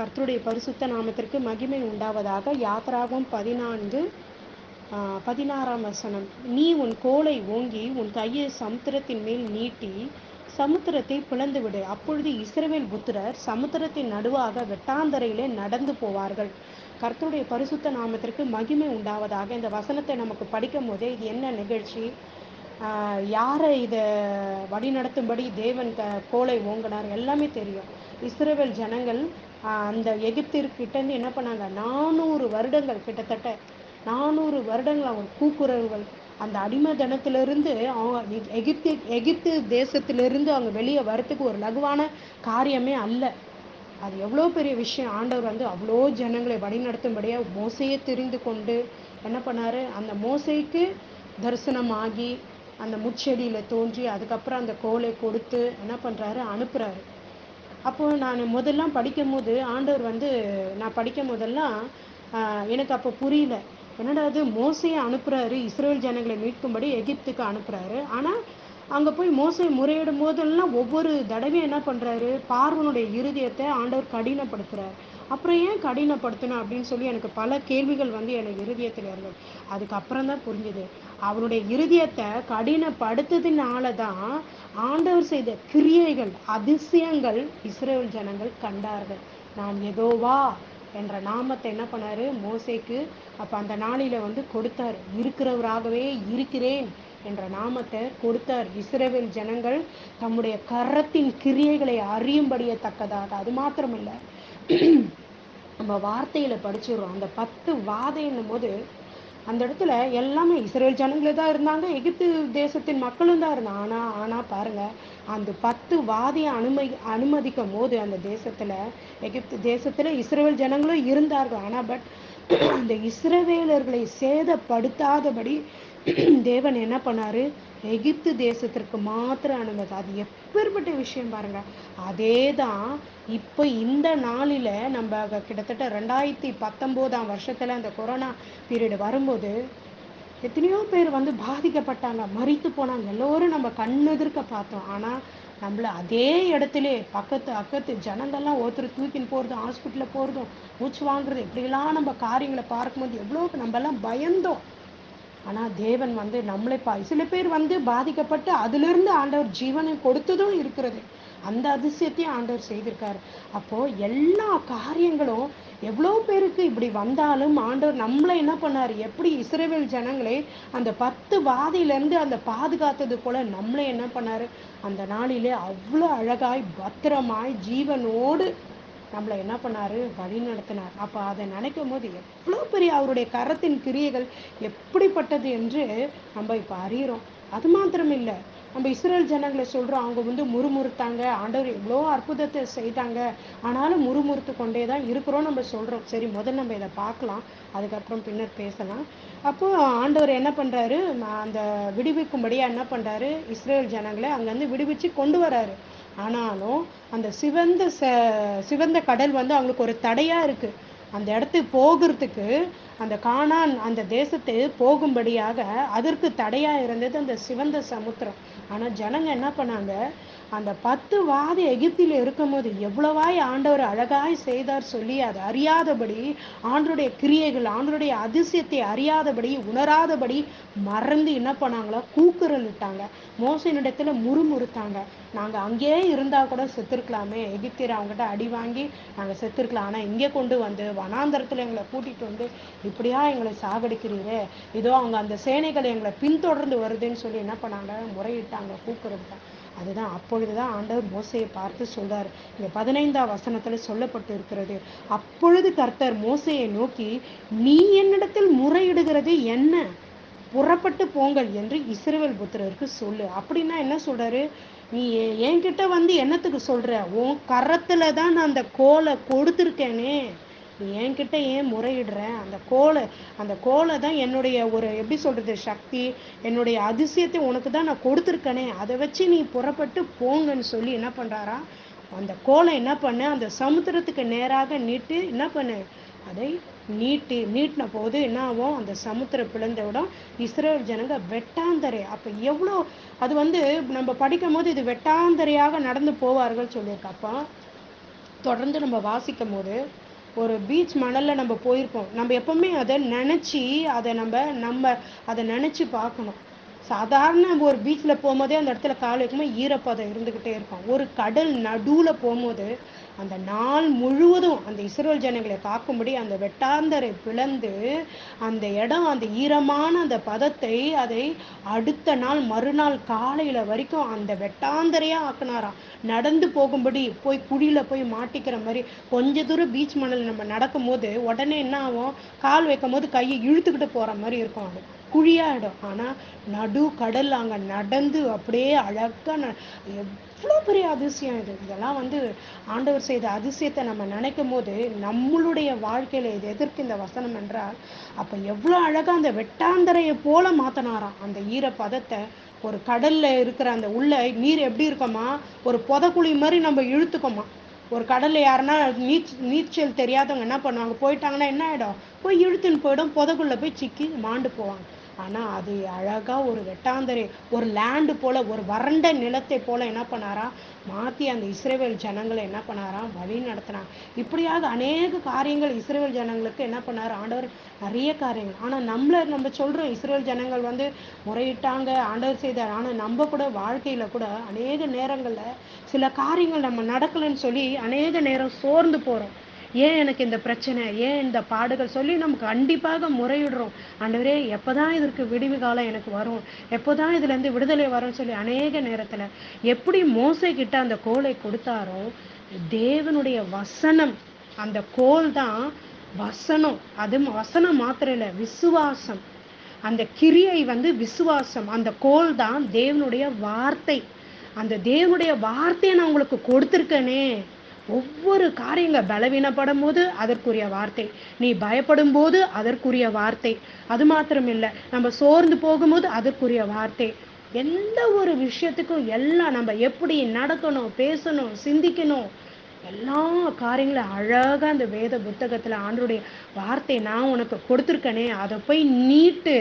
கர்த்தருடைய பரிசுத்த நாமத்திற்கு மகிமை உண்டாவதாக. யாத்ராவும் பதினான்கு பதினாறாம் வசனம். நீ உன் கோலை ஓங்கி உன் கையை சமுத்திரத்தின் மேல் நீட்டி சமுத்திரத்தை பிளந்து விடு அப்பொழுது இஸ்ரவேல் புத்திரர் சமுத்திரத்தின் நடுவாக வெட்டாந்தரையிலே நடந்து போவார்கள். கர்த்தருடைய பரிசுத்த நாமத்திற்கு மகிமை உண்டாவதாக. இந்த வசனத்தை நமக்கு படிக்கும் போதே இது என்ன நிகழ்ச்சி? யாரை இதை வழிநடத்தும்படி தேவன் க கோலை ஓங்கினார்? எல்லாமே தெரியும். இஸ்ரேவேல் ஜனங்கள் அந்த எகிப்திற்கிட்டேருந்து என்ன பண்ணாங்க? நானூறு வருடங்கள் கிட்டத்தட்ட நானூறு வருடங்கள் அவங்க கூக்குரல்கள் அந்த அடிமை தினத்திலிருந்து அவங்க எகி- எகிப்து எகிப்து தேசத்திலிருந்து அவங்க வெளியே வரத்துக்கு ஒரு லகுவான காரியமே அல்ல. அது எவ்வளோ பெரிய விஷயம். ஆண்டவர் வந்து அவ்வளோ ஜனங்களை வழிநடத்தும்படியாக மோசையை தெரிந்து கொண்டு என்ன பண்ணாரு? அந்த மோசைக்கு தரிசனமாகி அந்த முச்செடியில் தோன்றி அதுக்கப்புறம் அந்த கோலை கொடுத்து என்ன பண்ணுறாரு அனுப்புகிறாரு அப்போது நான் முதல்லாம் படிக்கும் போது ஆண்டவர் வந்து நான் படிக்கும் போதெல்லாம் எனக்கு அப்போ புரியல. என்னடா அது மோசையை அனுப்புகிறாரு இஸ்ரேல் ஜனங்களை மீட்கும்படி எகிப்துக்கு அனுப்புகிறாரு ஆனால் அங்கே போய் மோசை முறையிடும் போதெல்லாம் ஒவ்வொரு தடவையும் என்ன பண்ணுறாரு பார்வனுடைய இருதயத்தை ஆண்டவர் கடினப்படுத்துகிறார் அப்புறம் ஏன் கடினப்படுத்தணும் அப்படின்னு சொல்லி எனக்கு பல கேள்விகள் வந்து எனக்கு இருதயத்தில் இருந்தது. அதுக்கப்புறம் தான் புரிஞ்சுது. அவருடைய இருதயத்தை கடினப்படுத்ததுனால தான் ஆண்டவர் செய்த கிரியைகள் அதிசயங்கள் இஸ்ரேல் ஜனங்கள் கண்டார்கள். நான் எதோவா என்ற நாமத்தை என்ன பண்ணாரு? மோசேக்கு அப்ப அந்த நாளில வந்து கொடுத்தார். இருக்கிறவராகவே இருக்கிறேன் என்ற நாமத்தை கொடுத்தார். இஸ்ரேவேல் ஜனங்கள் தம்முடைய கரத்தின் கிரியைகளை அறியும்படிய தக்கதாக அது மாத்திரமில்ல. நம்ம வார்த்தையில படிச்சிடுறோம். அந்த பத்து வாதைன்னும் போது அந்த இடத்துல எல்லாமே இஸ்ரேல் ஜனங்களே தான் இருந்தாங்க எகிப்து தேசத்தின் மக்களும் தான் இருந்தாங்க. ஆனா ஆனா பாருங்க அந்த பத்து வாதியை அனுமதி அனுமதிக்கும் போது அந்த தேசத்துல எகிப்து தேசத்துல இஸ்ரேல் ஜனங்களும் இருந்தார்கள். ஆனா பட் அந்த இஸ்ரவேலர்களை சேதப்படுத்தாதபடி தேவன் என்ன பண்ணாரு? எகிப்து தேசத்திற்கு மாத்திரம் அனுமதி. அது எப்பேற்பட்ட விஷயம் பாருங்க. அதே தான் இப்போ இந்த நாளில நம்ம கிட்டத்தட்ட ரெண்டாயிரத்தி பத்தொம்போதாம் வருஷத்துல அந்த கொரோனா பீரியட் வரும்போது எத்தனையோ பேர் வந்து பாதிக்கப்பட்டாங்க மறித்து போனாங்க. எல்லோரும் நம்ம கண்ணெதிர்க்க பார்த்தோம். ஆனா நம்மள அதே இடத்துல பக்கத்து அக்கத்து ஜனங்கள்லாம் ஒருத்தர் தூக்கின்னு போறதும் ஹாஸ்பிட்டலில் போறதும் மூச்சு வாங்குறது இப்படிலாம் நம்ம காரியங்களை பார்க்கும்போது எவ்வளோ நம்ம எல்லாம் பயந்தோம். ஆனா தேவன் வந்து நம்மளை பா சில பேர் வந்து பாதிக்கப்பட்டு அதிலிருந்து ஆண்டவர் ஜீவனை கொடுத்ததும் இருக்கிறது. அந்த அதிசயத்தையும் ஆண்டவர் செய்திருக்காரு. அப்போ எல்லா காரியங்களும் எவ்வளோ பேருக்கு இப்படி வந்தாலும் ஆண்டவர் நம்மளை என்ன பண்ணாரு? எப்படி இஸ்ரேவேல் ஜனங்களை அந்த பத்து வாதியிலேருந்து அந்த பாதுகாத்தது போல நம்மளை என்ன பண்ணாரு? அந்த நாளிலே அவ்வளோ அழகாய் பத்திரமாய் ஜீவனோடு நம்மளை என்ன பண்ணாரு? வழி நடத்தினார். அப்போ அதை நினைக்கும் போது எவ்வளோ பெரிய அவருடைய கரத்தின் கிரியைகள் எப்படிப்பட்டது என்று நம்ம இப்போ அறிகிறோம் அது மாத்திரம் இல்லை நம்ம இஸ்ரேல் ஜனங்களை சொல்கிறோம் அவங்க வந்து முறுமுறுத்தாங்க ஆண்டவர் எவ்வளோ அற்புதத்தை செய்தாங்க ஆனாலும் முறுமுறுத்து கொண்டே தான் இருக்கிறோம் நம்ம சொல்கிறோம் சரி முதல்ல நம்ம இதை பார்க்கலாம். அதுக்கப்புறம் பின்னர் பேசலாம். அப்போ ஆண்டவர் என்ன பண்ணுறாரு அந்த விடுவிக்கும்படியாக என்ன பண்ணுறாரு இஸ்ரேல் ஜனங்களை அங்கிருந்து விடுவிச்சு கொண்டு வராரு. ஆனாலும் அந்த சிவந்த ச- சிவந்த கடல் வந்து அவங்களுக்கு ஒரு தடையா இருக்கு. அந்த இடத்துக்கு போகிறதுக்கு அந்த காணான் அந்த தேசத்து போகும்படியாக அதற்கு தடையாக இருந்தது அந்த சிவந்த சமுத்திரம். ஆனால் ஜனங்க என்ன பண்ணாங்க? அந்த பத்து வாதி எகிப்தில இருக்கும்போது எவ்வளவாய் ஆண்டவர் அழகாய் செய்தார் சொல்லி அது அறியாதபடி ஆண்டருடைய கிரியைகள் ஆண்டருடைய அதிசயத்தை அறியாதபடி உணராதபடி மறந்து என்ன பண்ணாங்களா கூக்குரலிட்டாங்க. மோசனிடத்துல முறுமுறுத்தாங்க. நாங்கள் அங்கேயே இருந்தால் கூட செத்துருக்கலாமே. எகிப்தியர் அவங்ககிட்ட அடி வாங்கி நாங்கள் செத்துருக்கலாம். ஆனால் இங்கே கொண்டு வந்து வனாந்தரத்தில் எங்களை கூட்டிகிட்டு வந்து இப்படியா எங்களை சாகடிக்கிறீரே? இதோ அவங்க அந்த சேனைகள் எங்களை பின்தொடர்ந்து வருதுன்னு சொல்லி என்ன பண்ணாங்க? முறையிட்டாங்க கூக்குரலிட்டாங்க அதுதான் அப்பொழுதுதான் ஆண்டவர் மோசையை பார்த்து சொல்றாரு. இங்கே பதினைந்தாம் வசனத்தில் சொல்லப்பட்டு இருக்கிறது. அப்பொழுது கர்த்தர் மோசையை நோக்கி நீ என்னிடத்தில் முறையிடுகிறது என்ன? புறப்பட்டு போங்கள் என்று இஸ்ரவேல் புத்திரருக்கு சொல்லு. அப்படின்னா என்ன சொல்றாரு? நீ எ- என்கிட்ட வந்து என்னத்துக்கு சொல்ற? உன் கரத்துல தான் நான் அந்த கோலை கொடுத்துருக்கேனே. நீ என்கிட்ட ஏன் முறையிடுற? அந்த கோலை அந்த கோலை தான் என்னுடைய ஒரு எப்படி சொல்கிறது சக்தி என்னுடைய அதிசயத்தை உனக்கு தான் நான் கொடுத்துருக்கனே. அதை வச்சு நீ புறப்பட்டு போங்கன்னு சொல்லி என்ன பண்ணுறாரா அந்த கோலை என்ன பண்ண? அந்த சமுத்திரத்துக்கு நேராக நீட்டு என்ன பண்ணு? அதை நீட்டி நீட்டின போது என்ன ஆகும்? அந்த சமுத்திரம் பிளந்த விடம் இஸ்ரேல் ஜனங்க வெட்டாந்தரை. அப்போ எவ்வளோ அது வந்து நம்ம படிக்கும் போது இது வெட்டாந்தரையாக நடந்து போவார்கள் சொல்லியிருக்கப்போ தொடர்ந்து நம்ம வாசிக்கும் போது ஒரு பீச் மணலில் நம்ம போயிருப்போம். நம்ம எப்பவுமே அதை நினச்சி அதை நம்ம நம்ம அதை நினச்சி பார்க்கணும். சாதாரண ஒரு பீச்சில் போகும்போதே அந்த இடத்துல கால் வைக்கும்போது ஈரப்பதம் இருந்துக்கிட்டே இருக்கும். ஒரு கடல் நடுவில் போகும்போது அந்த நாள் முழுவதும் அந்த இஸ்ரோல் ஜனங்களை காக்கும்படி அந்த வெட்டாந்தரை பிளந்து அந்த இடம் அந்த ஈரமான அந்த பதத்தை அதை அடுத்த நாள் மறுநாள் காலையில் வரைக்கும் அந்த வெட்டாந்தரையாக ஆக்குனாராம். நடந்து போகும்படி போய் குழியில் போய் மாட்டிக்கிற மாதிரி கொஞ்ச தூரம் பீச் மணல் நம்ம நடக்கும்போது உடனே என்ன ஆகும்? கால் வைக்கும் போது கையை இழுத்துக்கிட்டு போகிற மாதிரி இருக்கும் அது. குழியாயிடும். ஆனால் நடு கடல் அங்கே நடந்து அப்படியே அழகாக ந எவ்வளோ பெரிய அதிசயம் இது. இதெல்லாம் வந்து ஆண்டவர் செய்த அதிசயத்தை நம்ம நினைக்கும் போது நம்மளுடைய வாழ்க்கையில் இது எதற்கு இந்த வசனம் என்றால் அப்போ எவ்வளோ அழகாக அந்த வெட்டாந்தரையை போல மாற்றினாராம் அந்த ஈர பதத்தை ஒரு கடல்ல இருக்கிற அந்த உள்ள நீர் எப்படி இருக்கோமா? ஒரு புதக்குழி மாதிரி நம்ம இழுத்துக்கோமா? ஒரு கடல்ல யாருன்னா நீச் நீச்சல் தெரியாதவங்க என்ன பண்ணுவாங்க? போயிட்டாங்கன்னா என்ன ஆயிடும்? போய் இழுத்துன்னு போயிடும். புதக்குள்ள போய் சிக்கி மாண்டு போவாங்க. ஆனா அது அழகா ஒரு வெட்டாந்தரை ஒரு லேண்டு போல ஒரு வறண்ட நிலத்தை போல என்ன பண்ணாராம் மாத்தி அந்த இஸ்ரேவேல் ஜனங்களை என்ன பண்ணாராம் வழி நடத்தினான் இப்படியாக அநேக காரியங்கள் இஸ்ரேவேல் ஜனங்களுக்கு என்ன பண்ணார்? ஆண்டவர் நிறைய காரியங்கள். ஆனா நம்மள நம்ம சொல்றோம் இஸ்ரேல் ஜனங்கள் வந்து முறையிட்டாங்க ஆண்டவர் செய்தார். ஆனா நம்ம கூட வாழ்க்கையில கூட அநேக நேரங்கள்ல சில காரியங்கள் நம்ம நடக்கலைன்னு சொல்லி அநேக நேரம் சோர்ந்து போறோம். ஏன் எனக்கு இந்த பிரச்சனை? ஏன் இந்த பாடுகள்? சொல்லி நம்ம கண்டிப்பாக முறையிடுறோம். ஆண்டவரே எப்போதான் இதற்கு விடிவு காலம் எனக்கு வரும்? எப்போ தான் இதுலேருந்து விடுதலை வரும்னு சொல்லி அநேக நேரத்தில் எப்படி மோசை கிட்ட அந்த கோலை கொடுத்தாரோ தேவனுடைய வசனம் அந்த கோல் தான் வசனம். அது வசனம் மாத்திரம் இல்லை விசுவாசம். அந்த கிரியை வந்து விசுவாசம். அந்த கோல் தான் தேவனுடைய வார்த்தை. அந்த தேவனுடைய வார்த்தையை நான் உங்களுக்கு கொடுத்துருக்கேனே. ஒவ்வொரு காரியங்கள் பலவீனப்படும் போது அதற்குரிய வார்த்தை. நீ பயப்படும் போது அதற்குரிய வார்த்தை. அது மாத்திரம் இல்லை நம்ம சோர்ந்து போகும்போது அதற்குரிய வார்த்தை. எந்த ஒரு விஷயத்துக்கும் எல்லாம் நம்ம எப்படி நடக்கணும் பேசணும் சிந்திக்கணும் எல்லா காரியங்களும் அழகா அந்த வேத புத்தகத்துல ஆண்டருடைய வார்த்தை நான் உனக்கு கொடுத்துருக்கனே அதை போய் நீட்டு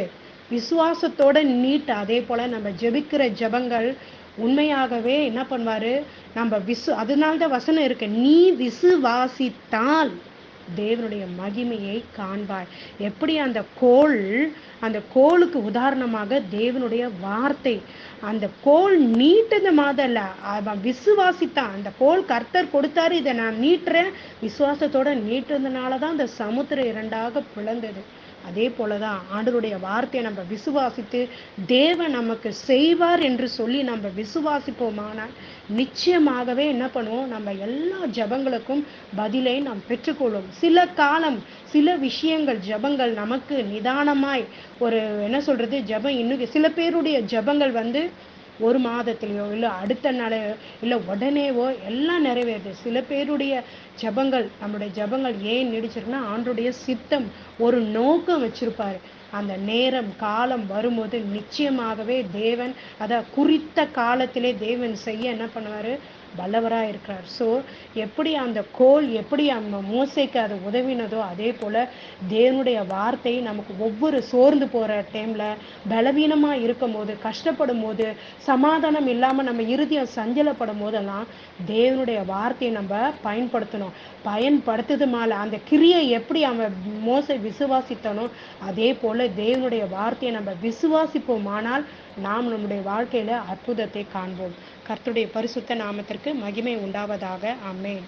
விசுவாசத்தோட நீட்டு. அதே போல நம்ம ஜெபிக்கிற ஜெபங்கள் உண்மையாகவே என்ன பண்ணுவாரு? நம்ம விசு அதனால்தான் வசனம் இருக்கு. நீ விசுவாசித்தால் தேவனுடைய மகிமையை காண்பாய். எப்படி அந்த கோள் அந்த கோளுக்கு உதாரணமாக தேவனுடைய வார்த்தை. அந்த கோள் நீட்டது மாதிரில அவன் விசுவாசித்தான். அந்த கோள் கர்த்தர் கொடுத்தாரு. இதை நான் நீட்டுறேன். விசுவாசத்தோட நீட்டுறதுனால தான் அந்த சமுத்திரம் இரண்டாக பிளந்தது. அதே போலதான் ஆண்டருடைய வார்த்தையை நம்ம விசுவாசித்து தேவன் நமக்கு செய்வார் என்று சொல்லி நம்ம விசுவாசிப்போமானால் நிச்சயமாகவே என்ன பண்ணுவோம்? நம்ம எல்லா ஜபங்களுக்கும் பதிலை நாம் பெற்றுக்கொள்வோம். சில காலம் சில விஷயங்கள் ஜபங்கள் நமக்கு நிதானமாய் ஒரு என்ன சொல்றது ஜபம் இன்னும் சில பேருடைய ஜபங்கள் வந்து ஒரு மாதத்திலேயோ இல்லை அடுத்த நாளையோ இல்லை உடனேவோ எல்லாம் நிறைவேறுது. சில பேருடைய ஜபங்கள் நம்முடைய ஜபங்கள் ஏன் நீடிச்சிருக்குன்னா ஆண்டுடைய சித்தம் ஒரு நோக்கம் வச்சிருப்பார். அந்த நேரம் காலம் வரும்போது நிச்சயமாகவே தேவன் அதை குறித்த காலத்திலே தேவன் செய்ய என்ன பண்ணுவார்? வல்லவரா இருக்கிறார். ஸோ எப்படி அந்த கோல் எப்படி அந்த மோசைக்கு அது உதவினதோ அதே போல தேவனுடைய வார்த்தை நமக்கு ஒவ்வொரு சோர்ந்து போற டைம்ல பலவீனமா இருக்கும் போது கஷ்டப்படும் போது சமாதானம் இல்லாம நம்ம இறுதியம் சஞ்சலப்படும் போதெல்லாம் தேவனுடைய வார்த்தையை நம்ம பயன்படுத்தணும். பயன்படுத்துது மேலே அந்த கிரியை எப்படி அவன் மோசை விசுவாசித்தனோ அதே போல தேவனுடைய வார்த்தையை நம்ம விசுவாசிப்போமானால் நாம் நம்முடைய வாழ்க்கையில அற்புதத்தை காண்போம். கர்த்தருடைய பரிசுத்த நாமத்திற்கு மகிமை உண்டாவதாக. அம்மேன்